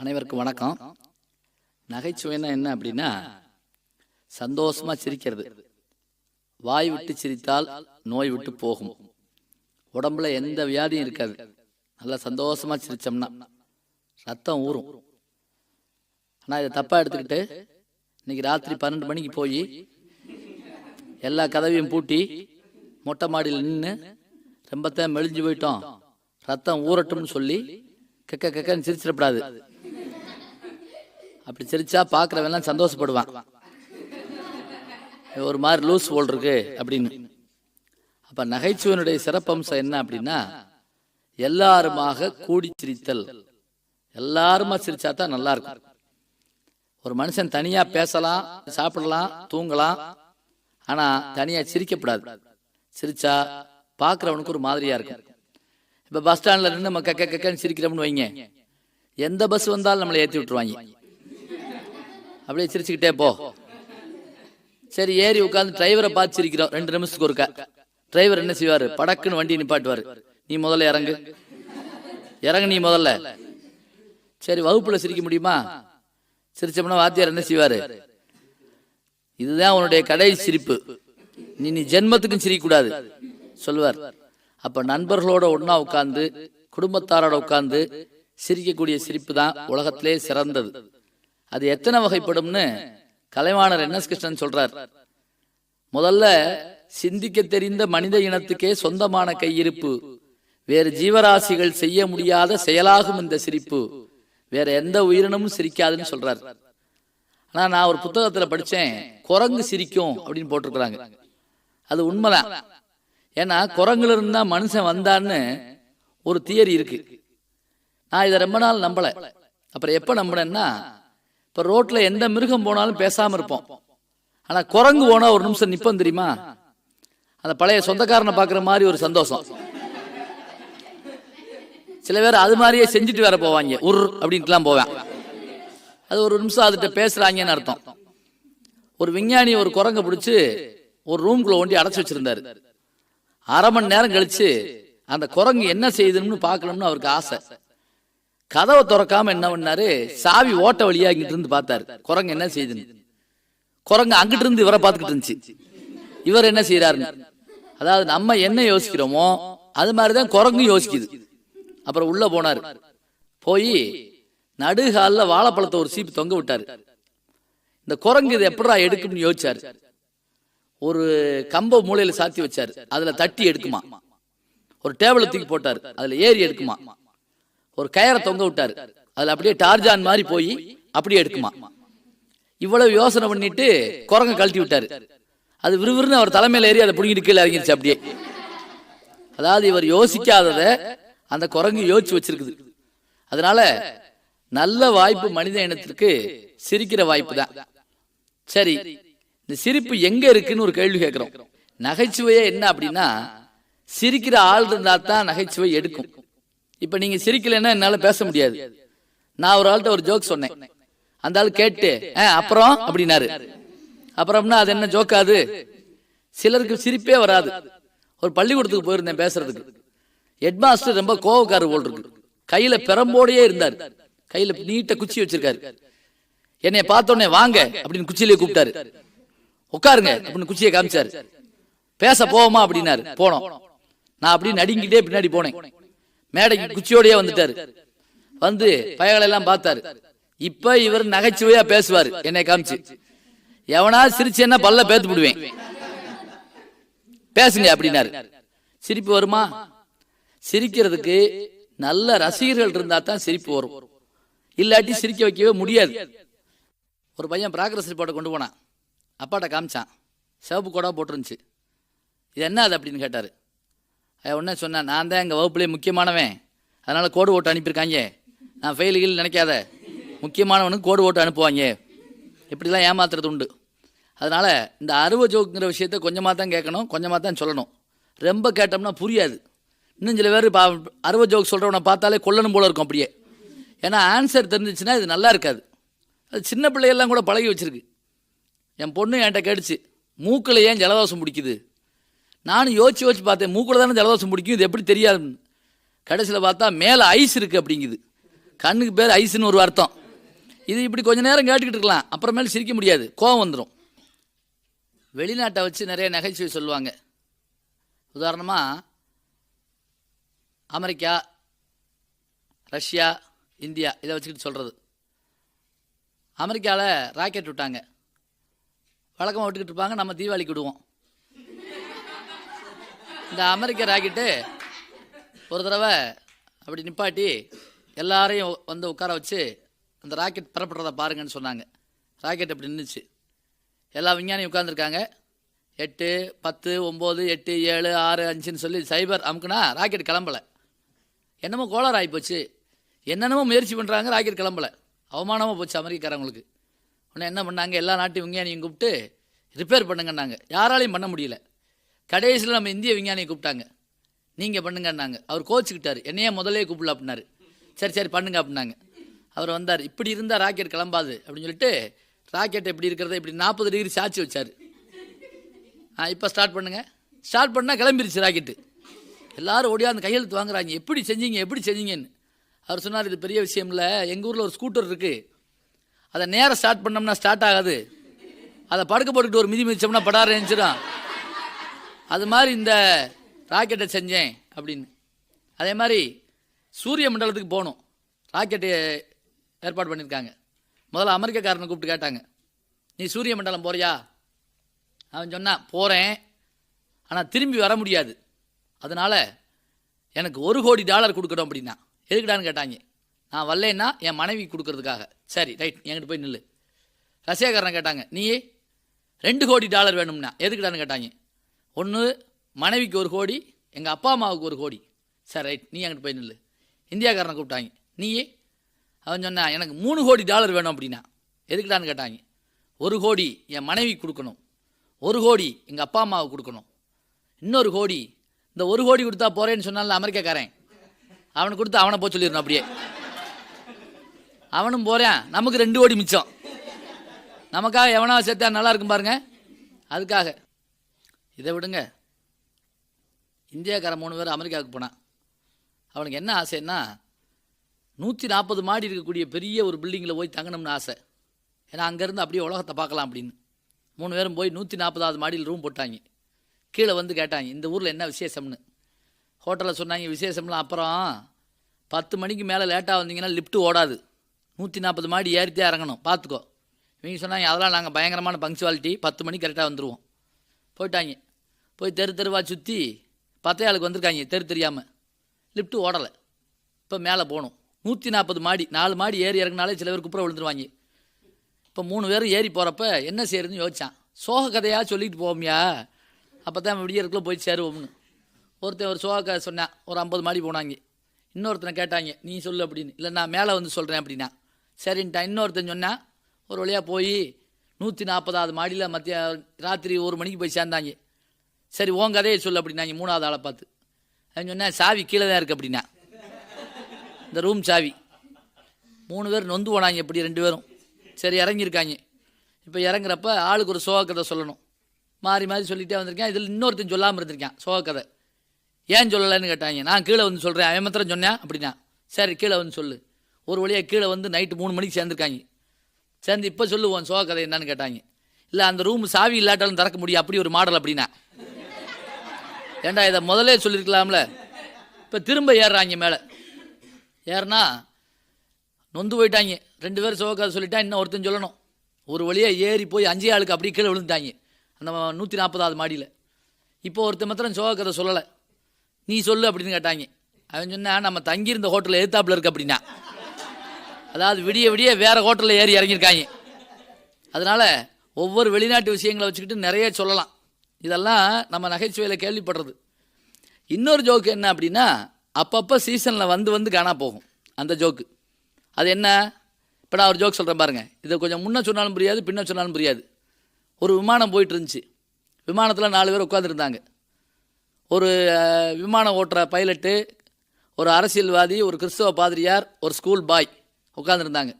அனைவருக்கும் வணக்கம். நகைச்சுவைன்னா என்ன அப்படின்னா சந்தோஷமா சிரிக்கிறது. வாய் விட்டு சிரித்தால் நோய் விட்டு போகும். உடம்புல எந்த வியாதியும் இருக்காது. நல்லா சந்தோஷமா சிரிச்சோம்னா ரத்தம் ஊறும். ஆனால் இதை தப்பா எடுத்துக்கிட்டு இன்னைக்கு ராத்திரி பன்னெண்டு மணிக்கு போய் எல்லா கதவையும் பூட்டி மொட்டை மாடியில் நின்று ரொம்பத்தான் மெலிஞ்சு போயிட்டோம். ரத்தம் ஊறட்டும்னு சொல்லி கக்க கக்கன்னு சிரிச்சிடப்படாது. அப்படி சிரிச்சா பார்க்குறவெல்லாம் சந்தோஷப்படுவான். ஒரு மாதிரி லூஸ் போல் இருக்கு அப்படின்னு. அப்ப நகைச்சுவனுடைய சிறப்பம்சம் என்ன அப்படின்னா எல்லாருமாக கூடி சிரித்தல். எல்லாருமா சிரிச்சா தான் நல்லா இருக்கும். ஒரு மனுஷன் தனியா பேசலாம் சாப்பிடலாம் தூங்கலாம் ஆனா தனியா சிரிக்கப்படாது. சிரிச்சா பார்க்குறவனுக்கு ஒரு மாதிரியா இருக்கும். இப்ப பஸ் ஸ்டாண்ட்ல நின்று நம்ம கக்க கக்கன்னு சிரிக்கிறோம்னு வைங்க. எந்த பஸ் வந்தாலும் நம்மளை ஏற்றி விட்டுருவாங்க. அப்படியே சிரிச்சுக்கிட்டே போ. சரி ஏறி உட்காந்து டிரைவரை பார்த்து சிரிக்கிறோம். ரெண்டு நிமிஷத்துக்கு ஒருக்கா. டிரைவர் என்ன செய்வார்? படக்குன்னு வண்டி நிப்பாட்டுவாரு. நீ முதல்ல இறங்கு. இறங்கு நீ முதல்ல. சரி வகுப்புல சிரிக்க முடியுமா? சிரிச்சோம்னா வாத்தியார் என்ன செய்வார்? இதுதான் உன்னுடைய கடை சிரிப்பு. நீ நீ ஜென்மத்துக்கும் சிரிக்கக்கூடாது சொல்லுவார். அப்போ நண்பர்களோட ஒன்றா உட்காந்து குடும்பத்தாரோட உட்காந்து சிரிக்கக்கூடிய சிரிப்பு தான் உலகத்திலே சிறந்தது. அது எத்தனை வகைப்படும்னு கலைவாணர் என் எஸ் கிருஷ்ணன் சொல்றார். முதல்ல சிந்திக்க தெரிந்த மனித இனத்துக்கே சொந்தமான கையிருப்பு வேறு ஜீவராசிகள் செய்ய முடியாத செயலாகும் இந்த சிரிப்பு வேற எந்த உயிரினமும் சிரிக்காதுன்னு சொல்றார். ஆனா நான் ஒரு புத்தகத்துல படிச்சேன் குரங்கு சிரிக்கும் அப்படின்னு போட்டிருக்கிறாங்க. அது உண்மைதான். ஏன்னா குரங்குல இருந்தா மனுஷன் வந்தான்னு ஒரு தியரி இருக்கு. நான் இதை ரொம்ப நாள் நம்பல. அப்புறம் எப்ப நம்பினேன்னா இப்போ ரோட்டில் எந்த மிருகம் போனாலும் பேசாம இருப்போம். ஆனால் குரங்கு போனால் ஒரு நிமிஷம் நிற்போம் தெரியுமா? அந்த பழைய சொந்தக்காரனை பார்க்குற மாதிரி ஒரு சந்தோஷம். சில பேர் அது மாதிரியே செஞ்சுட்டு வேற போவாங்க. உர் அப்படின்ட்டுலாம் போவேன். அது ஒரு நிமிஷம் அதுகிட்ட பேசுகிறாங்கன்னு அர்த்தம். ஒரு விஞ்ஞானி ஒரு குரங்கை பிடிச்சி ஒரு ரூம்குள்ளே ஒண்டி அடைச்சி வச்சிருந்தாரு. அரை மணி நேரம் கழிச்சு அந்த குரங்கு என்ன செய்யுதுன்னு பார்க்கணும்னு அவருக்கு ஆசை. கதவை திறக்காம என்ன பண்ணாரு? சாவி ஓட்ட வழியா இங்கிட்டு இருந்து பார்த்தாரு. குரங்கு என்ன செய்யுதுன்னு குரங்கு அங்கிட்டு இருந்து இவரை பார்த்துக்கிட்டு இருந்துச்சு. இவர் என்ன செய்யறாருன்னு அதாவது நம்ம என்ன யோசிக்கிறோமோ அது மாதிரிதான் குரங்கும் யோசிக்குது. அப்புறம் உள்ள போனாரு. போய் நடுகாலில் வாழைப்பழத்தை ஒரு சீப்பு தொங்க விட்டாரு. இந்த குரங்கு இது எப்படா எடுக்கும்னு யோசிச்சாரு. ஒரு கம்ப மூலையில சாத்தி வச்சாரு. அதுல தட்டி எடுக்குமா? ஒரு டேபிள் தூக்கி போட்டாரு. அதுல ஏறி எடுக்குமா? ஒரு கயரை தொங்க விட்டாரு. அதுல அப்படியே டார்ஜான் மாதிரி போய் அப்படியே எடுக்குமா. இவ்வளவு யோசனை பண்ணிட்டு குரங்க கழட்டி விட்டாரு. அது விறுவிறுன்னு அவர் தலைமையில ஏறி அதை பிடிங்கிட்டு கீழே இறங்கிருச்சு அப்படியே. அதாவது இவர் யோசிக்காதத அந்த குரங்கு யோசிச்சு வச்சிருக்குது. அதனால நல்ல வாய்ப்பு மனித இனத்திற்கு சிரிக்கிற வாய்ப்பு தான். சரி இந்த சிரிப்பு எங்க இருக்குன்னு ஒரு கேள்வி கேட்கிறோம். நகைச்சுவையே என்ன அப்படின்னா சிரிக்கிற ஆள் இருந்தா தான் நகைச்சுவை எடுக்கும். இப்ப நீங்க சிரிக்கலைன்னா என்னால பேச முடியாது. நான் ஒரு ஆள்கிட்ட ஒரு ஜோக் சொன்னேன். அந்த ஆள் கேட்டு "ஆ, அப்புறம்? அப்படின்னாரு. அப்புறம்னா அது என்ன ஜோக்காது சிலருக்கு சிரிப்பே வராது. ஒரு பள்ளிக்கூடத்துக்கு போயிருந்தேன் பேசுறதுக்கு. ஹெட்மாஸ்டர் ரொம்ப கோவக்காரர் போல் இருக்கு. கையில பெரம்போடையே இருந்தார். கையில நீட்ட குச்சி வச்சிருக்காரு. என்னை பார்த்தோன்னே வாங்க அப்படின்னு குச்சியிலே கூப்பிட்டாரு. உட்காருங்க அப்படின்னு குச்சியை காமிச்சாரு. பேச போவோமா? அப்படின்னாரு. போனோம். நான் அப்படியே நடுங்கிட்டே பின்னாடி போனேன். மேடைக்கு குச்சியோடயே வந்துட்டாரு. வந்து பயகளை எல்லாம் பார்த்தாரு. இப்ப இவர் நகைச்சுவையா பேசுவாரு என்னை காமிச்சு. எவனா சிரிச்சேன்னா பல்ல பேத்து விடுவேன் பேசுங்க அப்படின்னாரு. சிரிப்பு வருமா? சிரிக்கிறதுக்கு நல்ல ரசிகர்கள் இருந்தா தான் சிரிப்பு வரும். இல்லாட்டி சிரிக்க வைக்கவே முடியாது. ஒரு பையன் ப்ராக்ரஸ் ரிப்போர்ட்டை கொண்டு போனான். அப்பாட்ட காமிச்சான். சிவப்பு கூட போட்டுருந்துச்சு. இது என்ன அது அப்படின்னு கேட்டார். உடனே சொன்னேன் நான் தான் எங்கள் வகுப்புலேயே முக்கியமானவன். அதனால் கோடு ஓட்டு அனுப்பியிருக்காங்க. நான் ஃபெயில் கீழ் நினைக்காத. முக்கியமானவனுக்கு கோடு ஓட்டு அனுப்புவாங்க. இப்படிலாம் ஏமாத்துறது உண்டு. அதனால் இந்த அருவ ஜோக்குங்கிற விஷயத்த கொஞ்சமாக தான் கேட்கணும் கொஞ்சமாக தான் சொல்லணும். ரொம்ப கேட்டோம்னா புரியாது. இன்னும் சில பேர் பா அருவ ஜோக் சொல்கிறவனை பார்த்தாலே கொல்லணும் போல இருக்கும் அப்படியே. ஏன்னா ஆன்சர் தெரிஞ்சிச்சுன்னா இது நல்லா இருக்காது. அது சின்ன பிள்ளையெல்லாம் கூட பழகி வச்சிருக்கு. என் பொண்ணு என்கிட்ட கேட்டுச்சு மூக்கில் ஏன் ஜலதோஷம் பிடிக்குது? நானும் யோசிச்சு யோசிச்சு பார்த்தேன் மூக்கில் தானே ஜலதோஷம் பிடிக்கும் இது எப்படி தெரியாது. கடைசியில் பார்த்தா மேலே ஐஸ் இருக்குது அப்படிங்குது. கண்ணுக்கு பேர் ஐஸ்னு ஒரு அர்த்தம். இது இப்படி கொஞ்சம் நேரம் கேட்டுக்கிட்டு இருக்கலாம் அப்புறமேல சிரிக்க முடியாது கோவம் வந்துடும் வெளிநாட்டை வச்சு நிறைய நகைச்சுவை சொல்லுவாங்க. உதாரணமாக அமெரிக்கா ரஷ்யா இந்தியா இதை வச்சுக்கிட்டு சொல்கிறது அமெரிக்காவில் ராக்கெட் விட்டாங்க. வழக்கமாக விட்டுக்கிட்டு இருப்பாங்க நம்ம தீபாவளிக்கு விடுவோம். இந்த அமெரிக்க ராக்கெட்டு ஒரு தடவை அப்படி நிப்பாட்டி எல்லாரையும் வந்து உட்கார வச்சு அந்த ராக்கெட் பெறப்படுறதை பாருங்கன்னு சொன்னாங்க. ராக்கெட் அப்படி நின்றுச்சு எல்லா விஞ்ஞானியும் உட்காந்துருக்காங்க எட்டு பத்து ஒம்பது எட்டு ஏழு ஆறு அஞ்சுன்னு சொல்லி சைபர் அமுக்குனா ராக்கெட் கிளம்பலை. என்னமோ கோளாறு ஆகிப்போச்சு என்னென்னமோ முயற்சி பண்ணுறாங்க ராக்கெட் கிளம்பலை. அவமானமாக போச்சு அமெரிக்காரவங்களுக்கு. உடனே என்ன பண்ணாங்க? எல்லா நாட்டு விஞ்ஞானியும் கூப்பிட்டு ரிப்பேர் பண்ணுங்கன்னாங்க. யாராலையும் பண்ண முடியல. கடைசியில் நம்ம இந்திய விஞ்ஞானியை கூப்பிட்டாங்க. நீங்கள் பண்ணுங்கன்னாங்க. அவர் கோச்சுக்கிட்டார். என்னையே முதல்லே கூப்பிடல அப்படின்னாரு. சரி சரி பண்ணுங்க அப்படின்னாங்க. அவர் வந்தார். இப்படி இருந்தால் ராக்கெட் கிளம்பாது அப்படின்னு சொல்லிட்டு ராக்கெட் எப்படி இருக்கிறத? இப்படி நாற்பது டிகிரி சாச்சி வச்சார். ஆ இப்போ ஸ்டார்ட் பண்ணுங்கள் ஸ்டார்ட் பண்ணால் கிளம்பிருச்சு ராக்கெட்டு எல்லாரும் ஓடியாந்து கையெழுத்து வாங்குறாங்க. எப்படி செஞ்சீங்க? எப்படி செஞ்சீங்கன்னு. அவர் சொன்னார் இது பெரிய விஷயம் இல்லை. எங்கள் ஊரில் ஒரு ஸ்கூட்டர் இருக்குது அதை நேரம் ஸ்டார்ட் பண்ணோம்னா ஸ்டார்ட் ஆகாது. அதை படுக்க போட்டுக்கிட்டு ஒரு மிதி மிதிச்சோம்னா படார இருந்துச்சிடும் அது மாதிரி இந்த ராக்கெட்டை செஞ்சேன் அப்படின்னு. அதே மாதிரி சூரிய மண்டலத்துக்கு போகணும். ராக்கெட்டு ஏற்பாடு பண்ணியிருக்காங்க. முதல்ல அமெரிக்கக்காரனை கூப்பிட்டு கேட்டாங்க. நீ சூரிய மண்டலம் போறியா? அவன் சொன்னான் போகிறேன் ஆனால் திரும்பி வர முடியாது. அதனால் எனக்கு ஒரு கோடி டாலர் கொடுக்கணும் அப்படின்னா. எதுக்குடான்னு கேட்டாங்க. நான் வரலேன்னா என் மனைவி கொடுக்கறதுக்காக. சரி ரைட் என்கிட்ட போய் நில்லு. ரஷ்யாக்காரனை கேட்டாங்க. நீ ரெண்டு கோடி டாலர் வேணும்னா. எதுக்குடான்னு கேட்டாங்க. ஒன்று மனைவிக்கு ஒரு கோடி எங்கள் அப்பா அம்மாவுக்கு ஒரு கோடி. சரி ரைட் நீ என்கிட்ட போய் நில்லு. இந்தியாக்காரனை கூப்பிட்டாங்க. நீயே அவன் சொன்னான் எனக்கு மூணு கோடி டாலர் வேணும் அப்படின்னா. எதுக்குடான்னு கேட்டாங்க. ஒரு கோடி என் மனைவி கொடுக்கணும். ஒரு கோடி எங்கள் அப்பா அம்மாவுக்கு கொடுக்கணும். இன்னொரு கோடி இந்த ஒரு கோடி கொடுத்தா போகிறேன்னு சொன்னால அமெரிக்காக்காரன். அவனுக்கு கொடுத்து அவனை போய் சொல்லிடணும் அப்படியே. அவனும் போகிறேன் நமக்கு ரெண்டு கோடி மிச்சம். நமக்காக எவனாவது சேர்த்தா நல்லா இருக்கும் பாருங்க. அதுக்காக. இதை விடுங்க. இந்தியாக்காரன் மூணு பேர் அமெரிக்காவுக்கு போனான். அவனுக்கு என்ன ஆசைன்னா நூற்றி நாற்பது மாடி இருக்கக்கூடிய பெரிய ஒரு பில்டிங்கில் போய் தங்கணும்னு ஆசை. ஏன்னா அங்கேருந்து அப்படியே உலகத்தை பார்க்கலாம் அப்படின்னு. மூணு பேரும் போய் நூற்றி நாற்பதாவது மாடியில் ரூம் போட்டாங்க. கீழே வந்து கேட்டாங்க இந்த ஊரில் என்ன விசேஷம்னு? ஹோட்டலில் சொன்னாங்க விசேஷம்லாம் அப்புறம் பத்து மணிக்கு மேலே லேட்டாக வந்தீங்கன்னா லிஃப்ட்டு ஓடாது. நூற்றி நாற்பது மாடி ஏறித்தே இறங்கணும். பார்த்துக்கோ. இவங்க சொன்னாங்க அதெல்லாம் நாங்கள் பயங்கரமான பங்க்சுவாலிட்டி பத்து மணிக்கு கரெக்டாக வந்துடுவோம் போயிட்டாங்க. போய் தெரு தெருவாக சுற்றி பத்தையாளுக்கு வந்திருக்காங்க தெரு தெரியாமல் லிஃப்ட்டு ஓடலை. இப்போ மேலே போகணும். நூற்றி நாற்பது மாடி நாலு மாடி ஏறி இறங்கினாலே சில பேர் குப்புற விழுந்துருவாங்க. இப்போ மூணு பேரும் ஏறி போகிறப்ப என்ன செய்யறதுன்னு யோசிச்சான். சோக கதையாக சொல்லிட்டு போவோம்யா. அப்போ தான் விடியறதுக்குள்ளே போய் சேருவோம்னு. ஒருத்தன் ஒரு சோக கதை சொன்னான் ஒரு ஐம்பது மாடி போனாங்க. இன்னொருத்தனை கேட்டாங்க நீ சொல்லு அப்படின்னு. இல்லை நான் மேலே வந்து சொல்கிறேன் அப்படின்னா. சரின்ட்டான். இன்னொருத்தன் சொன்னான் ஒரு வழியாக போய் நூற்றி நாற்பதாவது மாடியில் மத்திய ராத்திரி ஒரு மணிக்கு போய் சேர்ந்தாங்க. சரி உன் கதையை சொல்லு அப்படின்னாங்க மூணாவது ஆளை பார்த்து. அவன் சொன்னேன் சாவி கீழே தான் இருக்குது அப்படின்னா. இந்த ரூம் சாவி. மூணு பேர் நொந்து போனாங்க இப்படி ரெண்டு பேரும். சரி இறங்கியிருக்காங்க. இப்போ இறங்குறப்ப ஆளுக்கு ஒரு சோகக்கதை சொல்லணும். மாறி மாறி சொல்லிகிட்டே வந்திருக்கேன். இதில் இன்னொருத்தன் சொல்லாமல் இருந்திருக்கேன் சோகக்கதை ஏன் சொல்லலைன்னு கேட்டாங்க. நான் கீழே வந்து சொல்கிறேன் அவன் மாத்திரம் சொன்னேன் அப்படின்னா. சரி கீழே வந்து சொல்லு. ஒரு வழியாக கீழே வந்து நைட்டு மூணு மணிக்கு சேர்ந்துருக்காங்க. சேர்ந்து இப்போ சொல்லுவோம் சோகக்கதை என்னன்னு கேட்டாங்க. இல்லை அந்த ரூம் சாவி இல்லாட்டாலும் திறக்க முடியும். அப்படி ஒரு மாடல் அப்படின்னா. ஏண்டா இதை முதல்லே சொல்லியிருக்கலாம்ல? இப்போ திரும்ப ஏறுறாங்க மேலே. ஏறுனா நொந்து போயிட்டாங்க. ரெண்டு பேரும் சோகக்கதை சொல்லிட்டா இன்னும் ஒருத்தன் சொல்லணும். ஒரு வழியாக ஏறி போய் அஞ்சே ஆளுக்கு அப்படியே கீழே விழுந்துட்டாங்க. அந்த நூற்றி நாற்பதாவது மாடியில். இப்போ ஒருத்தன் மாத்திரம் சிவகதை சொல்லலை. நீ சொல்லு அப்படின்னு கேட்டாங்க. அவன் சொன்னால் நம்ம தங்கியிருந்த ஹோட்டலில் எதிர்த்தாப்புல இருக்கு அப்படின்னா. அதாவது விடிய விடிய வேறு ஹோட்டலில் ஏறி இறங்கியிருக்காங்க. அதனால் ஒவ்வொரு வெளிநாட்டு விஷயங்களை வச்சுக்கிட்டு நிறைய சொல்லலாம். இதெல்லாம் நம்ம நகைச்சுவையில் கேள்விப்படுறது. இன்னொரு ஜோக்கு என்ன அப்படின்னா அப்பப்போ சீசனில் வந்து வந்து காணா போகும் அந்த ஜோக்கு அது என்ன? இப்போ நான் ஒரு ஜோக் சொல்கிறேன் பாருங்கள் இதை கொஞ்சம் முன்னே சொன்னாலும் புரியாது பின்ன சொன்னாலும் புரியாது. ஒரு விமானம் போயிட்டு இருந்துச்சு. விமானத்தில் நாலு பேர் உட்காந்துருந்தாங்க ஒரு விமானம் ஓட்டுற பைலட்டு ஒரு அரசியல்வாதி ஒரு கிறிஸ்தவ பாதிரியார் ஒரு ஸ்கூல் பாய் உட்காந்துருந்தாங்க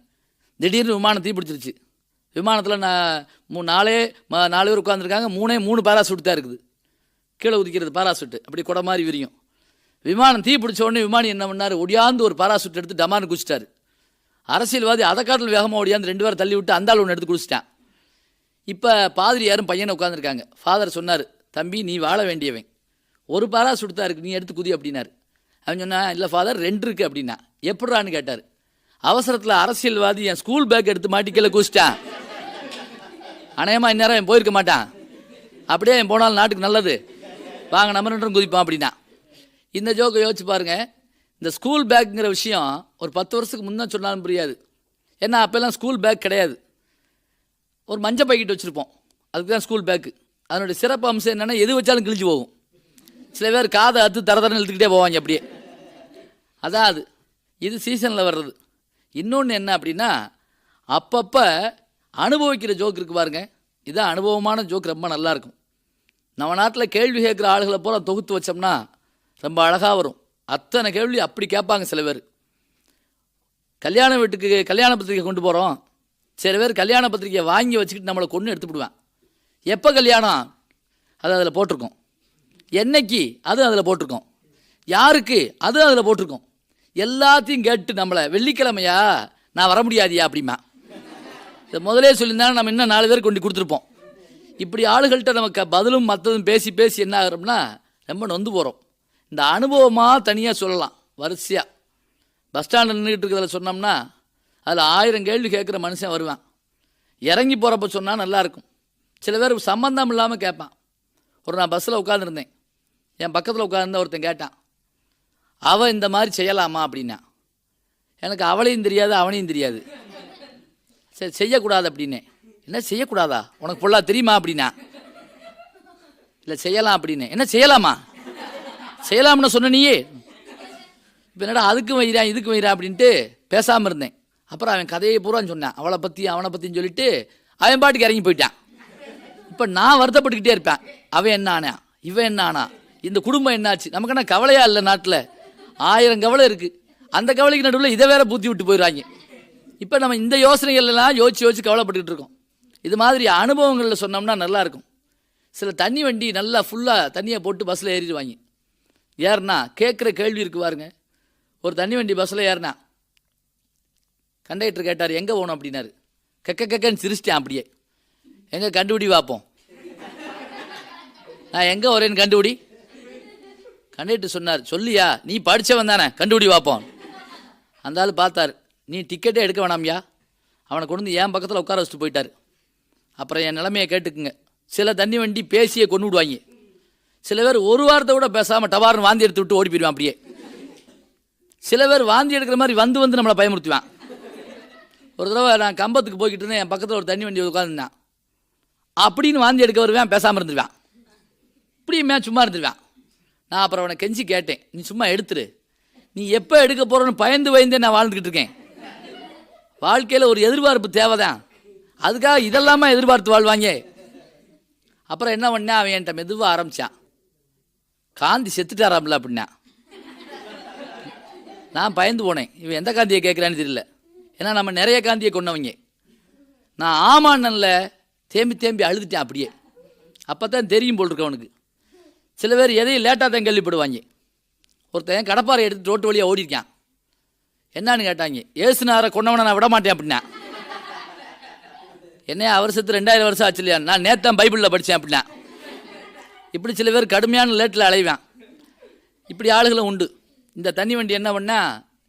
திடீர்னு விமானம் தீப்பிடிச்சிருச்சு. விமானத்தில் நான் மூ நாலே ம- நாலு பேர் உட்காந்துருக்காங்க மூணே மூணு பாராசூட் தான் இருக்குது. கீழே உதிக்கிறது பாராசூட்டு அப்படி குடை மாதிரி விரியும். விமானம் தீ பிடிச்ச உடனே விமானி என்ன பண்ணார்? ஒடியாந்து ஒரு பாராசூட் எடுத்து டமான்னு குச்சிட்டாரு அரசியல்வாதி அதை காட்டில் வேகமாக ஓடியாந்து ரெண்டு பேரும் தள்ளி விட்டு அந்தாள் ஒன்று எடுத்து குடிச்சிட்டான் இப்போ பாதிரி யாரும் பையனை உட்காந்துருக்காங்க ஃபாதர் சொன்னார் தம்பி நீ வாழ வேண்டியவன். ஒரு பாராசூட் தான் இருக்குது நீ எடுத்து குதி அப்படின்னாரு. அவன் சொன்னா இல்லை ஃபாதர் ரெண்டு இருக்குது அப்படின்னா. எப்படான்னு கேட்டார். அவசரத்தில் அரசியல்வாதி என் ஸ்கூல் பேக் எடுத்து மாட்டிக்கல குச்சிட்டான் அநேகமாக இந்நேரம் என் போயிருக்க மாட்டான். அப்படியே என் போனாலும் நாட்டுக்கு நல்லது. வாங்க நம்ம ரெண்டும் குதிப்பான் அப்படின்னா. இந்த ஜோக்கை யோசிச்சு பாருங்கள் இந்த ஸ்கூல் பேக்குங்கிற விஷயம் ஒரு பத்து வருஷத்துக்கு முன்னே சொன்னாலும் புரியாது. ஏன்னா அப்போல்லாம் ஸ்கூல் பேக் கிடையாது. ஒரு மஞ்சள் பாக்கெட் வச்சுருப்போம். அதுக்கு தான் ஸ்கூல் பேக்கு அதனுடைய சிறப்பு அம்சம் என்னென்னா எது வச்சாலும் கிழிஞ்சு போகும். சில பேர் காதை அத்து தர தரன்னு இழுத்துக்கிட்டே போவாங்க அப்படியே. அதான் அது. இது சீசனில் வர்றது. இன்னொன்று என்ன அப்படின்னா அப்பப்போ அனுபவிக்கிற ஜோக் இருக்கு பாருங்க. இதான் அனுபவமான ஜோக் ரொம்ப நல்லாயிருக்கும் நம்ம நாட்டில் கேள்வி கேட்குற ஆளுகளை பூரா தொகுத்து வச்சோம்னா ரொம்ப அழகாக வரும். அத்தனை கேள்வி அப்படி கேட்பாங்க சில பேர். கல்யாண வீட்டுக்கு கல்யாண பத்திரிக்கை கொண்டு போகிறோம் சில பேர் கல்யாண பத்திரிக்கையை வாங்கி வச்சுக்கிட்டு நம்மளை கொண்டு எடுத்துவிடுவேன் எப்போ கல்யாணம்? அது அதில் போட்டிருக்கோம். என்னைக்கு? அது அதில் போட்டிருக்கோம். யாருக்கு? அது அதில் போட்டிருக்கோம். எல்லாத்தையும் கேட்டு நம்மளை வெள்ளிக்கிழமையா? நான் வர முடியாதியா? அப்படிமா இதை முதலே சொல்லியிருந்தாலும் நம்ம இன்னும் நாலு பேர் கொண்டு கொடுத்துருப்போம். இப்படி ஆளுகள்கிட்ட நமக்கு பதிலும் மற்றதும் பேசி பேசி என்ன ஆகிறோம்னா ரொம்ப நொந்து போகிறோம் இந்த அனுபவமாக தனியாக சொல்லலாம் வரிசையாக பஸ் ஸ்டாண்டில் நின்றுட்டு இருக்கிறதுல சொன்னோம்னா அதில் ஆயிரம் கேள்வி கேட்குற மனுஷன் வருவான். இறங்கி போகிறப்ப சொன்னால் நல்லாயிருக்கும் சில பேர் சம்மந்தம் இல்லாமல் கேட்பான். ஒரு நான் பஸ்ஸில் உட்காந்துருந்தேன் என் பக்கத்தில் உட்கார்ந்த ஒருத்தன் கேட்டான். அவன் இந்த மாதிரி செய்யலாமா அப்படின்னா. எனக்கு அவளையும் தெரியாது அவனையும் தெரியாது. சரி செய்யக்கூடாது அப்படின்னு. என்ன செய்யக்கூடாதா? உனக்கு பொல்லா தெரியுமா அப்படின்னா? இல்லை செய்யலாம் அப்படின்னு. என்ன செய்யலாமா? செய்யலாம்னு சொன்ன நீயே. இப்போ என்னடா அதுக்கும் வைறான் இதுக்கும் வைறான் அப்படின்ட்டு பேசாமல் இருந்தேன். அப்புறம் அவன் கதையை பூரான்னு சொன்னான். அவளை பற்றி அவனை பற்றின்னு சொல்லிட்டு அவன் பாட்டுக்கு இறங்கி போயிட்டான். இப்போ நான் வருத்தப்பட்டுக்கிட்டே இருப்பேன். அவன் என்ன ஆனா இவன் என்ன ஆனா இந்த குடும்பம் என்னாச்சு? நமக்கு என்ன கவலையா இல்லை நாட்டில்? ஆயிரம் கவலை இருக்குது அந்த கவலைக்கு நடுவில் இதை வேற பூத்தி விட்டு போயிடுவாங்க இப்போ நம்ம இந்த யோசனைகள் எல்லாம் யோசிச்சு யோசிச்சு கவலைப்பட்டுக்கிட்டு இருக்கோம். இது மாதிரி அனுபவங்களில் சொன்னோம்னா நல்லாயிருக்கும் சில தண்ணி வண்டி நல்லா ஃபுல்லாக தண்ணியை போட்டு பஸ்ஸில் ஏறிடுவாங்க. ஏறினா கேட்குற கேள்வி இருக்கு பாருங்க. ஒரு தண்ணி வண்டி பஸ்ஸில் ஏறினா கண்டக்டர் கேட்டார் எங்கே போகணும்? அப்படின்னாரு. கெக்க கெக்கன்னு சிரிச்சிட்டேன் அப்படியே. எங்கே கண்டுபிடி பார்ப்போம் நான் எங்கே வரேன்னு கண்டுபிடி. கண்டக்டர் சொன்னார் சொல்லியா? நீ படித்தவன் தானே. கண்டுபிடி பார்ப்போம் அந்த ஆள் பார்த்தார். நீ டிக்கெட்டே எடுக்க வேணாம்யா. அவனை கொண்டு வந்து என் பக்கத்தில் உட்கார வச்சுட்டு போயிட்டார். அப்புறம் என் நிலைமையை கேட்டுக்குங்க. சில தண்ணி வண்டி பேசியே கொண்டு விடுவாங்க. சில பேர் ஒரு வாரத்தை கூட பேசாமல் டவார்னு வாந்தி எடுத்து விட்டு ஓடி போயிடுவான் அப்படியே. சில பேர் வாந்தி எடுக்கிற மாதிரி வந்து வந்து நம்மளை பயமுறுத்துவான். ஒரு தடவை நான் கம்பத்துக்கு போய்கிட்டு இருந்தேன். என் பக்கத்தில் ஒரு தண்ணி வண்டி உட்காந்துருந்தான் அப்படின்னு வாந்தி எடுக்க வருவேன் பேசாமல் இருந்துருவேன். இப்படியுமே சும்மா இருந்துருவேன். நான் அப்புறம் அவனை கெஞ்சி கேட்டேன். நீ சும்மா எடுத்துரு. நீ எப்போ எடுக்க போகிறோன்னு பயந்து பயந்தே நான் வாழ்ந்துக்கிட்டு இருக்கேன். வாழ்க்கையில் ஒரு எதிர்பார்ப்பு தேவைதான். அதுக்காக இதெல்லாமா எதிர்பார்த்து வாழ்வாங்க? அப்புறம் என்ன பண்ணேன் அவன் என்கிட்ட மெதுவாக ஆரம்பித்தான் காந்தி செத்துட்டாராம்ல அப்படின்னா. நான் பயந்து போனேன். இவன் எந்த காந்தியை கேட்குறான்னு தெரியல. ஏன்னா நம்ம நிறைய காந்தியை கொண்டவங்க. நான் ஆமான்னல்ல தேம்பி தேம்பி அழுதுட்டேன் அப்படியே. அப்போ தான் தெரியும் போல் இருக்கு அவனுக்கு. சில பேர் எதையும் லேட்டாக தான் கேள்விப்படுவாங்க. ஒருத்தன் கடப்பாறை எடுத்து ரோட்டு வழியாக ஓடிருக்கான் என்னன்னு கேட்டாங்க ஏசுனாரை கொண்டவனை நான் விட மாட்டேன் அப்படின்னா. என்னையா அவர் செத்து ரெண்டாயிரம் வருஷம் ஆச்சு இல்லையா? நான் நேத்தான் பைபிளில் படித்தேன் அப்படின்னா. இப்படி சில பேர் கடுமையான லேட்டில் அலைவான். இப்படி ஆளுகளும் உண்டு. இந்த தண்ணி வண்டி என்ன பண்ணா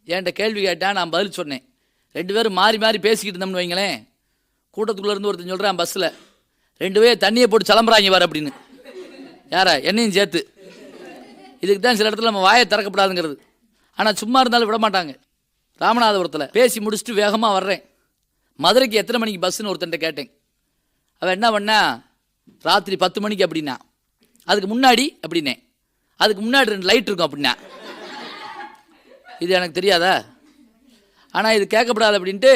என்கிட்ட கேள்வி கேட்டான் நான் பதில் சொன்னேன். ரெண்டு பேரும் மாறி மாறி பேசிக்கிட்டு இருந்தோம்னு வைங்களேன். கூட்டத்துக்குள்ளே இருந்து ஒருத்தன் சொல்கிறான் பஸ்ஸில் ரெண்டு பேர் தண்ணியை போட்டு கிளம்புறாங்க வர அப்படின்னு. யாரா? என்னையும் சேர்த்து. இதுக்கு தான் சில இடத்துல நம்ம வாயை திறக்கப்படாதுங்கிறது. ஆனால் சும்மா இருந்தாலும் விட மாட்டாங்க ராமநாதபுரத்தில் பேசி முடிச்சுட்டு வேகமாக வர்றேன். மதுரைக்கு எத்தனை மணிக்கு பஸ்ஸுன்னு ஒருத்தன்ட்ட கேட்டேன். அவன் என்ன பண்ணா ராத்திரி பத்து மணிக்கு அப்படின்னா. அதுக்கு முன்னாடி அப்படின்னேன். அதுக்கு முன்னாடி ரெண்டு லைட் இருக்கும் அப்படின்னா. இது எனக்கு தெரியாதா? ஆனால் இது கேட்கப்படாது அப்படின்ட்டு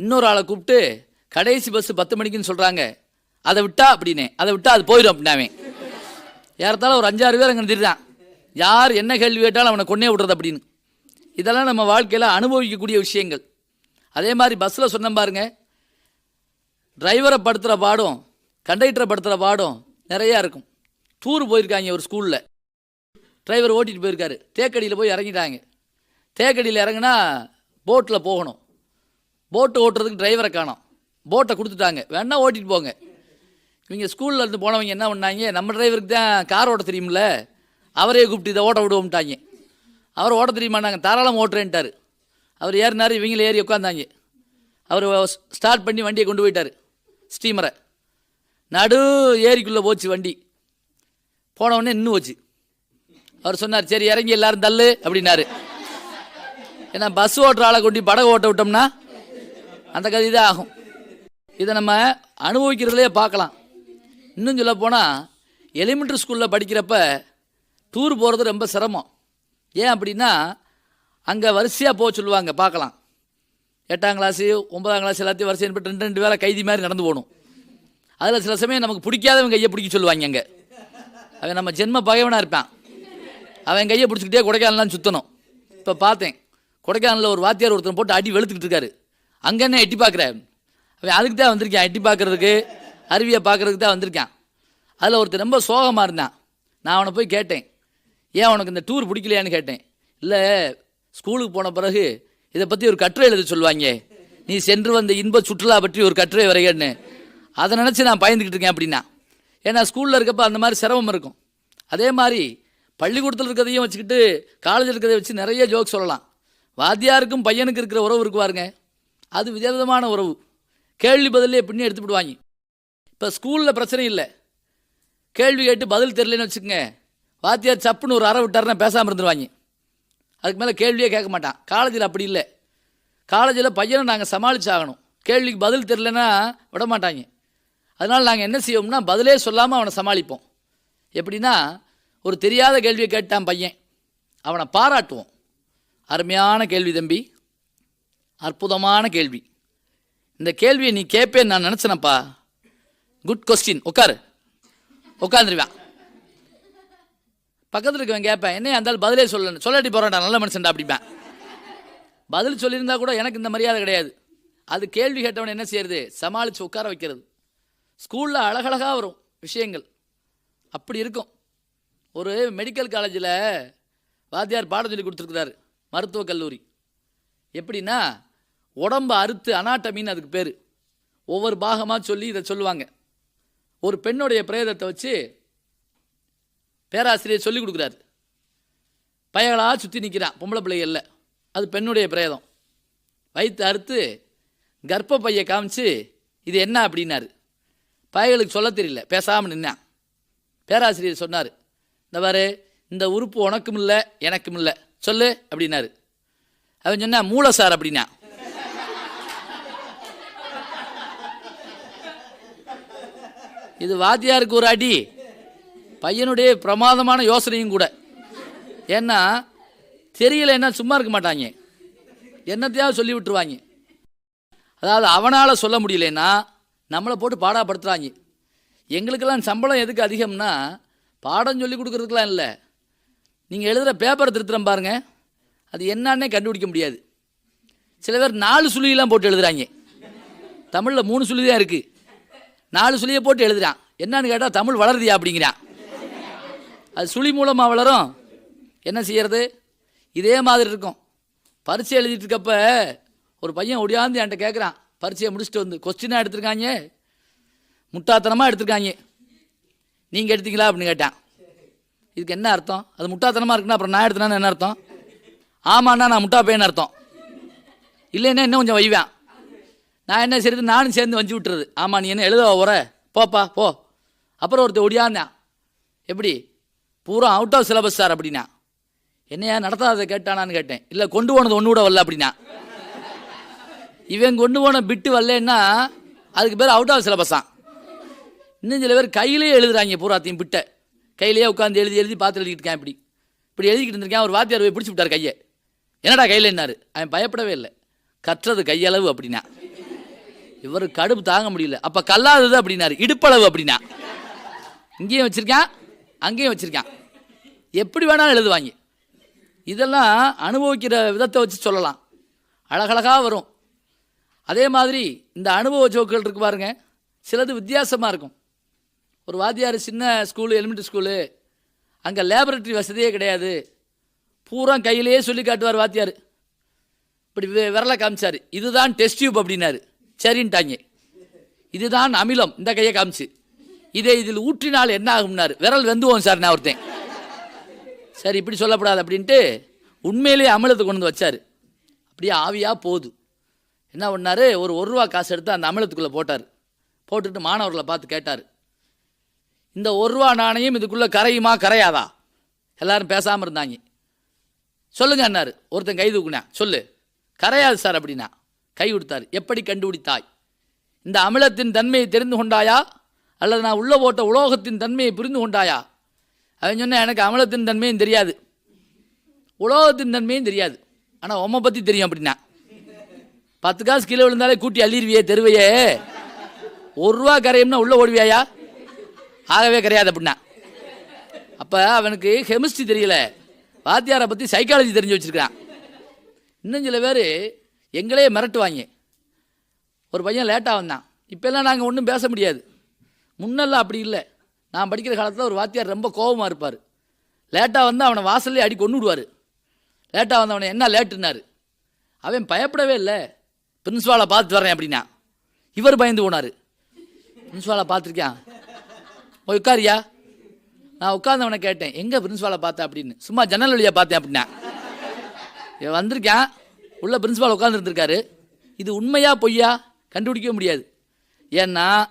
இன்னொரு ஆளை கூப்பிட்டு கடைசி பஸ் பத்து மணிக்குன்னு சொல்கிறாங்க அதை விட்டா அப்படின்னே அதை விட்டா அது போயிடும் அப்படின்னாவே ஏறத்தாலும் ஒரு அஞ்சாறு பேர் அங்கே நிறுத்தான் யார் என்ன கேள்வி கேட்டாலும் அவனை கொன்னே விடுறது அப்படின்னு. இதெல்லாம் நம்ம வாழ்க்கையில் அனுபவிக்கக்கூடிய விஷயங்கள். அதே மாதிரி பஸ்ஸில் சொன்ன பாருங்க. டிரைவரை படுத்துகிற பாடம் கண்டக்டரை படுத்துகிற பாடம் நிறையா இருக்கும். டூர் போயிருக்காங்க ஒரு ஸ்கூலில் டிரைவர் ஓட்டிகிட்டு போயிருக்காரு. தேக்கடியில் போய் இறங்கிட்டாங்க. தேக்கடியில் இறங்குனா போட்டில் போகணும். போட்டு ஓட்டுறதுக்கு டிரைவரை காணும். போட்டை கொடுத்துட்டாங்க. வேணா ஓட்டிகிட்டு போங்க. இவங்க ஸ்கூலில் இருந்து போனவங்க என்ன பண்ணாங்க? நம்ம டிரைவருக்கு தான் கார் ஓட்ட தெரியும்ல. அவரே கூப்பிட்டு இதை ஓட்ட விடுவோம்ட்டாங்க. அவர் ஓட்ட தெரியுமாட்டாங்க தாராளம் ஓட்டுறேன்ட்டார். அவர் ஏறினார் இவங்கள ஏறி உட்காந்தாங்க அவர் ஸ்டார்ட் பண்ணி வண்டியை கொண்டு போயிட்டார் ஸ்டீமரை நடு ஏரிக்குள்ளே போச்சு வண்டி. போனவுடனே நின்று போச்சு. அவர் சொன்னார் சரி இறங்கி எல்லாரும் தள்ளு அப்படின்னாரு. ஏன்னா பஸ் ஓட்டுற ஆளை கொண்டு படகு ஓட்ட விட்டோம்னா அந்த கதை தான் ஆகும். இதை நம்ம அனுபவிக்கிறதுலே பார்க்கலாம். இன்னும் சொல்ல போனால் எலிமெண்ட்ரி ஸ்கூலில் படிக்கிறப்ப டூர் போகிறது ரொம்ப சிரமம். ஏன் அப்படின்னா அங்கே வரிசையாக போக சொல்லுவாங்க பார்க்கலாம். எட்டாம் கிளாஸு ஒன்பதாம் கிளாஸ் எல்லாத்தையும் வரிசை போட்டு ரெண்டு ரெண்டு வேலை கைதி மாதிரி நடந்து போகணும். அதில் சில சமயம் நமக்கு பிடிக்காதவன் கையை பிடிக்க சொல்லுவாங்க அங்கே. அவன் நம்ம ஜென்ம பகைவனாக இருப்பான். அவன் கையை பிடிச்சிக்கிட்டே கொடைக்கானலாம் சுற்றணும் இப்போ பார்த்தேன் கொடைக்கானலில் ஒரு வாத்தியார் ஒருத்தன் போட்டு அடி வெளுத்துக்கிட்டு இருக்காரு. அங்கே என்ன எட்டி பார்க்குறேன் அவன் அதுக்கு தான் வந்திருக்கான் எட்டி பார்க்குறதுக்கு அருவியை பார்க்குறதுக்கு தான் வந்திருக்கான். அதில் ஒருத்தர் ரொம்ப சோகமாக இருந்தான். நான் அவனை போய் கேட்டேன் ஏன் உனக்கு இந்த டூர் பிடிக்கலையான்னு கேட்டேன். இல்லை ஸ்கூலுக்கு போன பிறகு இதை பற்றி ஒரு கட்டுரை எழுத சொல்லுவாங்க நீ சென்று வந்த இன்ப சுற்றுலா பற்றி ஒரு கட்டுரை வரையன்னு அதை நினச்சி நான் பயந்துக்கிட்டு இருக்கேன் அப்படின்னா. ஏன்னா ஸ்கூலில் இருக்கப்ப அந்த மாதிரி சிரமம் இருக்கும். அதே மாதிரி பள்ளிக்கூடத்தில் இருக்கிறதையும் வச்சுக்கிட்டு காலேஜில் இருக்கிறதையும் வச்சு நிறைய ஜோக் சொல்லலாம். வாத்தியாருக்கும் பையனுக்கு இருக்கிற உறவு இருக்குவாருங்க அது விதவிதமான உறவு. கேள்வி பதிலே பின்னி எடுத்து விடுவாங்க இப்போ ஸ்கூலில் பிரச்சனை இல்லை. கேள்வி கேட்டு பதில் தெரியலன்னு வச்சுக்கோங்க. வாத்தியார் சப்புன்னு ஒரு அற விட்டாருன்னா பேசாமல் இருந்துருவாங்க. அதுக்கு மேலே கேள்வியே கேட்க மாட்டான். காலேஜில் அப்படி இல்லை. காலேஜில் பையனை நாங்கள் சமாளிச்சாகணும். கேள்விக்கு பதில் தெரிலன்னா விட மாட்டாங்க. அதனால் நாங்கள் என்ன செய்வோம்னா பதிலே சொல்லாமல் அவனை சமாளிப்போம். எப்படின்னா ஒரு தெரியாத கேள்வியை கேட்டான் பையன். அவனை பாராட்டுவோம். அருமையான கேள்வி தம்பி. அற்புதமான கேள்வி. இந்த கேள்வியை நீ கேட்பேன்னு நான் நினச்சினப்பா. குட் கொஸ்டின் உட்காரு. உட்காந்துருவேன் பக்கத்தில் இருக்கவன் கேட்பேன் என்ன அந்த பதிலே சொல்லணும் சொல்லாட்டி போகிறான்டா நல்ல மனுஷன்டா அப்படிப்பேன் பதில் சொல்லியிருந்தா கூட எனக்கு இந்த மரியாதை கிடையாது. அது கேள்வி கேட்டவன் என்ன செய்யறது? சமாளித்து உட்கார வைக்கிறது. ஸ்கூலில் அழகழகாக வரும் விஷயங்கள். அப்படி இருக்கும். ஒரு மெடிக்கல் காலேஜில் வாத்தியார் பாடம் சொல்லி கொடுத்துருக்குறாரு மருத்துவக் கல்லூரி. எப்படின்னா உடம்பை அறுத்து அனாட்டமின்னு அதுக்கு பேர். ஒவ்வொரு பாகமாக சொல்லி இதை சொல்லுவாங்க. ஒரு பெண்ணுடைய பிரேதத்தை வச்சு பேராசிரியர் சொல்லிக் கொடுக்குறாரு. பயங்களாக சுற்றி நிற்கிறான் பொம்பளை பிள்ளைகளில் அது பெண்ணுடைய பிரேதம். வயிற்று அறுத்து கர்ப்ப பையை காமிச்சு இது என்ன? அப்படின்னாரு. பயகளுக்கு சொல்ல தெரியல. பேசாமல் நின்னான் பேராசிரியர் சொன்னார் இந்த பாரு இந்த உறுப்பு உனக்கும் இல்லை எனக்கும் இல்லை. சொல்லு அப்படின்னாரு. அவன் சொன்னா மூளை சார் அப்படின்னா. இது வாத்தியாருக்கு ஒரு அடி. பையனுடைய பிரமாதமான யோசனையும் கூட. ஏன்னா தெரியலைன்னா சும்மா இருக்க மாட்டாங்க. என்னத்தையாவது சொல்லி விட்டுருவாங்க. அதாவது அவனால் சொல்ல முடியலன்னா நம்மளை போட்டு பாடாப்படுத்துகிறாங்க எங்களுக்கெல்லாம் சம்பளம் எதுக்கு அதிகம்னா பாடம் சொல்லி கொடுக்குறதுக்கெலாம் இல்லை. நீங்கள் எழுதுகிற பேப்பரை திருத்துறோம் பாருங்க. அது என்னன்னே கண்டுபிடிக்க முடியாது. சில பேர் நாலு சுழியெல்லாம் போட்டு எழுதுகிறாங்க தமிழில் மூணு சுழி தான் இருக்குது நாலு சுழியை போட்டு எழுதுகிறான் என்னன்னு கேட்டால் தமிழ் வளருதியா? அப்படிங்கிறான். அது சுழி மூலமாக வளரும். என்ன செய்கிறது இதே மாதிரி இருக்கும். பரீட்சை எழுதிட்டு இருக்கப்ப ஒரு பையன் ஒடியாந்து என்கிட்ட கேட்குறான் பரீட்சையை முடிச்சுட்டு வந்து கொஸ்டினாக எடுத்திருக்காங்க? முட்டாத்தனமாக எடுத்திருக்காங்க. நீங்கள் எடுத்தீங்களா அப்படின்னு கேட்டான். இதுக்கு என்ன அர்த்தம்? அது முட்டாத்தனமாக இருக்குன்னா அப்புறம் நான் எடுத்தேன்னா என்ன அர்த்தம்? ஆமாண்ணா நான் முட்டா பையன் அர்த்தம். இல்லைன்னா இன்னும் கொஞ்சம் வைவேன். நான் என்ன செய்யறது நானும் சேர்ந்து வஞ்சி விட்டுறது. ஆமாம் நீ என்ன எழுத உர போப்பா போ. அப்புறம் ஒருத்தர் ஒடியாந்தான் எப்படி? பூரா அவுட் ஆஃப் சிலபஸ் சார் அப்படின்னா. என்னையா நடத்தாத கேட்டானான்னு கேட்டேன். இல்லை கொண்டு போனது ஒன்று கூட வரல அப்படின்னா. இவன் கொண்டு போன பிட்டு வரலன்னா அதுக்கு பேர் அவுட் ஆஃப் சிலபஸான் இன்னும் சில பேர் கையிலேயே எழுதுறாங்க பூராத்தையும் பிட்டை கையிலேயே உட்காந்து எழுதி எழுதி பார்த்து எழுதிக்கிட்டு இருக்கேன் இப்படி. இப்படி எழுதிக்கிட்டு இருந்திருக்கேன் ஒரு வாத்தியார் போய் பிடிச்சி விட்டார் கையை. என்னடா கையில் என்னாரு? அவன் பயப்படவே இல்லை. கற்றது கையளவு அப்படின்னா. இவர் கடுப்பு தாங்க முடியல. அப்போ கல்லாதது அப்படின்னாரு. இடுப்பளவு அப்படின்னா. இங்கேயும் வச்சிருக்கான் அங்கேயும் வச்சுருக்கான். எப்படி வேணாலும் எழுதுவாங்க. இதெல்லாம் அனுபவிக்கிற விதத்தை வச்சு சொல்லலாம். அழகழகாக வரும். அதே மாதிரி இந்த அனுபவ ஜோக்குகள் இருக்கு பாருங்க. சிலது வித்தியாசமாக இருக்கும். ஒரு வாத்தியார் சின்ன ஸ்கூலு எலிமெண்ட்ரி ஸ்கூலு அங்கே லேபரட்டரி வசதியே கிடையாது. பூரா கையிலேயே சொல்லி காட்டுவார் வாத்தியார். இப்படி விரலை காமிச்சார். இதுதான் டெஸ்ட் டியூப் அப்படின்னாரு. சரின்ட்டாங்க. இதுதான் அமிலம். இந்த கையை காமிச்சு. இதை இதில் ஊற்றினால் என்ன ஆகும்னாரு? விரல் வெந்துவோம் சார் நான் ஒருத்தன். சரி இப்படி சொல்லப்படாது அப்படின்ட்டு உண்மையிலேயே அமிலத்தை கொண்டு வந்து வச்சார். அப்படியே ஆவியாக போகுது. என்ன பண்ணார்? ஒரு ஒரு ரூபா காசு எடுத்து அந்த அமிலத்துக்குள்ளே போட்டார். போட்டுட்டு மாணவர்களை பார்த்து கேட்டார். இந்த ஒரு ரூபா நாணயம் இதுக்குள்ளே கரையுமா கரையாதா? எல்லாரும் பேசாமல் இருந்தாங்க. சொல்லுங்க அண்ணாரு ஒருத்தன் கை தூக்குனா சொல்லு. கரையாது சார் அப்படின்னா. கை கொடுத்தாரு. எப்படி கண்டுபிடித்தாய்? இந்த அமிலத்தின் தன்மையை தெரிந்து கொண்டாயா? அல்லது நான் உள்ளே போட்ட உலோகத்தின் தன்மையை புரிந்து கொண்டாயா? அப்படின்னு சொன்னால் எனக்கு அமிலத்தின் தன்மையும் தெரியாது. உலோகத்தின் தன்மையும் தெரியாது. ஆனால் உம்மை பற்றி தெரியும் அப்படின்னா. பத்து காசு கீழே விழுந்தாலே கூட்டி அள்ளிருவியே தெருவையே. ஒரு ரூபா கரையும்னா உள்ளே ஓடுவியாயா? ஆகவே கரையாது அப்படின்னா. அப்போ அவனுக்கு கெமிஸ்ட்ரி தெரியல. வாத்தியாரை பற்றி சைக்காலஜி தெரிஞ்சு வச்சுருக்கிறான். இன்னும் சில பேர் எங்களே மிரட்டுவாங்க. ஒரு பையன் லேட்டாக வந்தான். இப்போல்லாம் நாங்கள் ஒன்றும் பேச முடியாது. முன்னெல்லாம் அப்படி இல்லை. நான் படிக்கிற காலத்தில் ஒரு வாத்தியார் ரொம்ப கோபமாக இருப்பார். லேட்டாக வந்து அவனை வாசல்லே அடி கொண்டு விடுவார். லேட்டாக வந்தவனை என்ன லேட்டுன்னாரு. அவன் பயப்படவே இல்லை. பிரின்ஸ்பாலை பார்த்து வரேன் அப்படின்னா. இவர் பயந்து போனார். பிரின்ஸ்பாலை பார்த்துருக்கியான் போய் உட்காரியா? நான் உட்காந்தவனை கேட்டேன். எங்கே பிரின்ஸ்பாலை பார்த்தேன் அப்படின்னு. சும்மா ஜன்னல் வழியாக பார்த்தேன் அப்படின்னா. இவன் வந்திருக்கான். உள்ள பிரின்ஸ்பால் உட்காந்துருந்துருக்காரு இது உண்மையா பொய்யா? கண்டுபிடிக்கவே முடியாது. ஏன்னா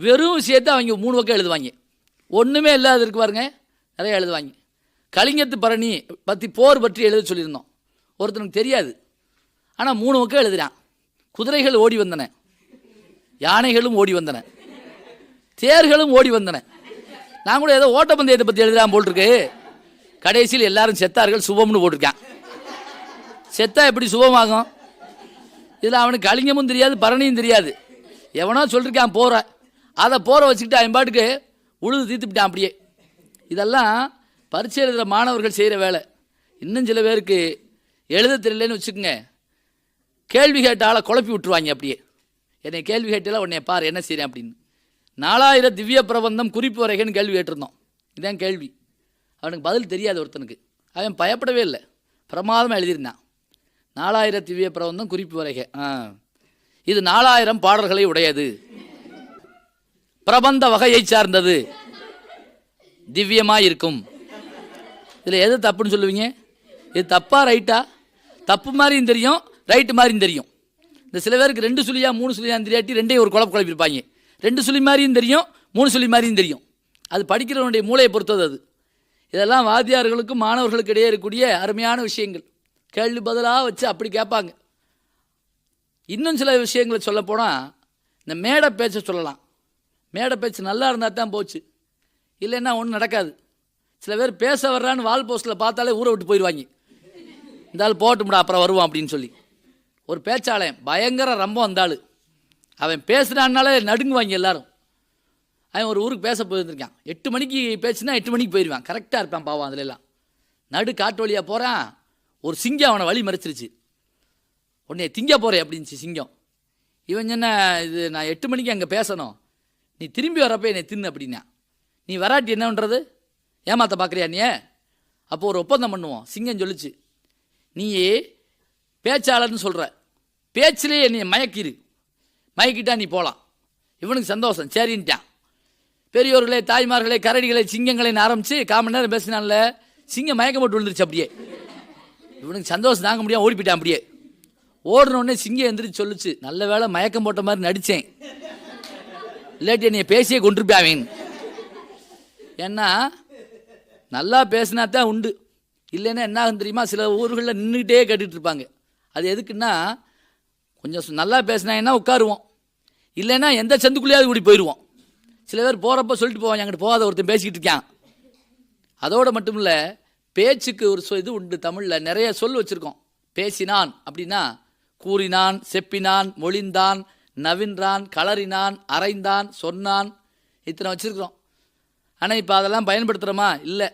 வெறும் சேர்த்து அவங்க மூணு பக்கம் எழுதுவாங்க. ஒன்றுமே இல்லாத இருக்கு பாருங்க. நிறைய எழுதுவாங்க. கலிங்கத்து பரணி பற்றி போர் பற்றி எழுத சொல்லியிருந்தோம். ஒருத்தனுக்கு தெரியாது. ஆனால் மூணு பக்கம் எழுதுகிறான் குதிரைகள் ஓடி வந்தன. யானைகளும் ஓடி வந்தன. தேர்களும் ஓடி வந்தன. நான் கூட ஏதோ ஓட்டப்பந்தயத்தை பற்றி எழுதுறான் போட்டிருக்கு கடைசியில் எல்லாரும் செத்தார்கள் சுபம்னு போட்டிருக்கான். செத்தா எப்படி சுபமாகும்? இதில் அவனுக்கு கலிங்கமும் தெரியாது பரணியும் தெரியாது. எவனோ சொல்லியிருக்கான் போகிறேன் அதை போற வச்சுக்கிட்டு அவன் பாட்டுக்கு உழுது தீர்த்துப்பிட்டான் அப்படியே. இதெல்லாம் பரீட்சை எழுதுகிற மாணவர்கள் செய்கிற வேலை. இன்னும் சில பேருக்கு எழுத தெரியலன்னு வச்சுக்கோங்க. கேள்வி கேட்ட ஆளை குழப்பி விட்டுருவாங்க அப்படியே. என்னை கேள்வி கேட்டால் உன்னை பார் என்ன செய்கிறேன் அப்படின்னு. நாலாயிரம் திவ்ய பிரபந்தம் குறிப்பு வரைகன்னு கேள்வி கேட்டிருந்தோம். இதான் கேள்வி. அவனுக்கு பதில் தெரியாது ஒருத்தனுக்கு. அவன் பயப்படவே இல்லை. பிரமாதமாக எழுதியிருந்தான். நாலாயிரம் திவ்ய பிரபந்தம் குறிப்பு வரைக. ஆ. இது நாலாயிரம் பாடல்களை உடையது. பிரபந்த வகையை சார்ந்தது. திவ்யமாக இருக்கும் இதில் எது தப்புன்னு சொல்லுவீங்க? இது தப்பாக ரைட்டா? தப்பு மாதிரியும் தெரியும் ரைட்டு மாதிரியும் தெரியும். இந்த சில பேருக்கு ரெண்டு சுழியா மூணு சுழியா தெரியாட்டி ரெண்டையும் ஒரு குழப்ப குழப்பிருப்பாங்க ரெண்டு சுழி மாதிரியும் தெரியும் மூணு சுழி மாதிரியும் தெரியும். அது படிக்கிறவனுடைய மூளையை பொறுத்தது அது. இதெல்லாம் வாத்தியார்களுக்கும் மாணவர்களுக்கு இடையே இருக்கக்கூடிய அருமையான விஷயங்கள். கேள்வி பதிலாக வச்சு அப்படி கேட்பாங்க. இன்னும் சில விஷயங்களை சொல்லப்போனால் இந்த மேடை பேச்சை சொல்லலாம். மேடை பேச்சு நல்லா இருந்தால் தான் போச்சு. இல்லைன்னா ஒன்றும் நடக்காது. சில பேர் பேச வர்றான்னு வால் போஸ்ட்டில் பார்த்தாலே ஊரை விட்டு போயிடுவாங்க. இந்த ஆள் போட்டும்டா அப்புறம் வருவான் அப்படின்னு சொல்லி. ஒரு பேச்சாளன் பயங்கர ரம்பம் அந்த ஆள். அவன் பேசுனான்னாலே நடுங்குவாங்க எல்லாரும். அவன் ஒரு ஊருக்கு பேச போயிருந்திருக்கான். எட்டு மணிக்கு பேசுனா எட்டு மணிக்கு போயிடுவான் கரெக்டாக இருப்பான் பாவம் அதுலெல்லாம். நடு காட்டு வழியாக போகிறான் ஒரு சிங்கம் அவனை வழி மறைச்சிருச்சு. உடனே திங்க போகிறேன் அப்படின்ச்சு சிங்கம். இவன் சொன்ன இது நான் எட்டு மணிக்கு அங்கே பேசணும்? நீ திரும்பி வரப்போ என்னை தின்னு அப்படின்னா. நீ வராட்டி என்ன பண்ணுறது ஏமாத்த பார்க்குறியா நீ? அப்போ ஒரு ஒப்பந்தம் பண்ணுவோம். சிங்கம் சொல்லுச்சு. நீயே பேச்சாளர்னு சொல்கிற பேச்சிலே என்னை மயக்கிரு. மயக்கிட்டா நீ போகலாம் இவனுக்கு சந்தோஷம். சரின்ட்டான். பெரியோர்களே தாய்மார்களே கரடிகளை சிங்கங்களைன்னு ஆரம்பித்து காமன் நேரம் பேசினான்ல சிங்கம் மயக்கப்பட்டு விழுந்துருச்சு அப்படியே. இவனுக்கு சந்தோஷம் தாங்க முடியாது ஓடி போயிட்டான் அப்படியே. ஓடின உடனே சிங்கம் எந்திரிச்சு சொல்லுச்சு. நல்ல வேளை மயக்கம் போட்ட மாதிரி நடித்தேன் இல்லாட்டி என்னை பேசியே கொண்டிருப்பாவேன் ஏன்னா நல்லா பேசினா தான் உண்டு. இல்லைன்னா என்ன ஆகும் தெரியுமா? சில ஊர்களில் நின்றுக்கிட்டே கேட்டுட்டு இருப்பாங்க. அது எதுக்குன்னா கொஞ்சம் நல்லா பேசினாங்கன்னா உட்காருவோம். இல்லைன்னா எந்த சந்துக்குள்ளேயாவது கூடி போயிடுவோம். சில பேர் போகிறப்ப சொல்லிட்டு போவாங்க என்கிட்ட போகாத ஒருத்தன் பேசிக்கிட்டு இருக்கான். அதோடு மட்டும் இல்லை பேச்சுக்கு ஒரு சொ- இது உண்டு தமிழில். நிறைய சொல் வச்சுருக்கோம். பேசினான் அப்படின்னா கூறினான் செப்பினான் மொழிந்தான் நவின்றான் கலறினான் அரைந்தான் சொன்னான். இத்தனை வச்சுருக்குறோம். ஆனால் இப்போ அதெல்லாம் பயன்படுத்துகிறோமா இல்லை.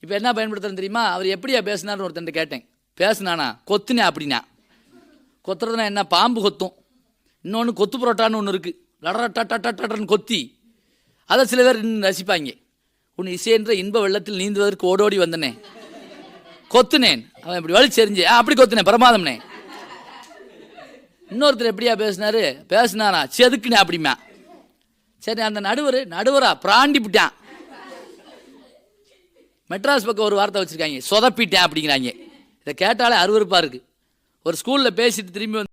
இப்போ என்ன பயன்படுத்துகிறேன் தெரியுமா? அவர் எப்படியா பேசினார்னு ஒருத்தன் கேட்டேன். பேசுனானா? கொத்துனே அப்படின்னா. கொத்துறதுனா என்ன? பாம்பு கொத்தும். இன்னொன்று கொத்து புரோட்டான்னு ஒன்று இருக்குது லடரட்டன்னு கொத்தி. அதை சில பேர் நின்னு ரசிப்பாங்க. உன் இசைன்ற இன்ப வெள்ளத்தில் நீந்துவதற்கு ஓடோடி வந்தனே. கொத்துனேன். அவன் இப்படி வலிச்செறிஞ்சு "ஆ, அப்படி கொத்துனேன் பிரமாதம்னே. இன்னொருத்தர் எப்படியா பேசினாரு? பேசினாரா? செதுக்குனே அப்படிமா சரி அந்த நடுவர் நடுவரா பிராண்டி விட்டான் மெட்ராஸ் பக்கம் ஒரு வார்த்தை வச்சிருக்காங்க. சொதப்பிட்டேன் அப்படிங்கிறாங்க. இதை கேட்டாலே அருவறுப்பாக இருக்குது ஒரு ஸ்கூலில் பேசிட்டு திரும்பி வந்து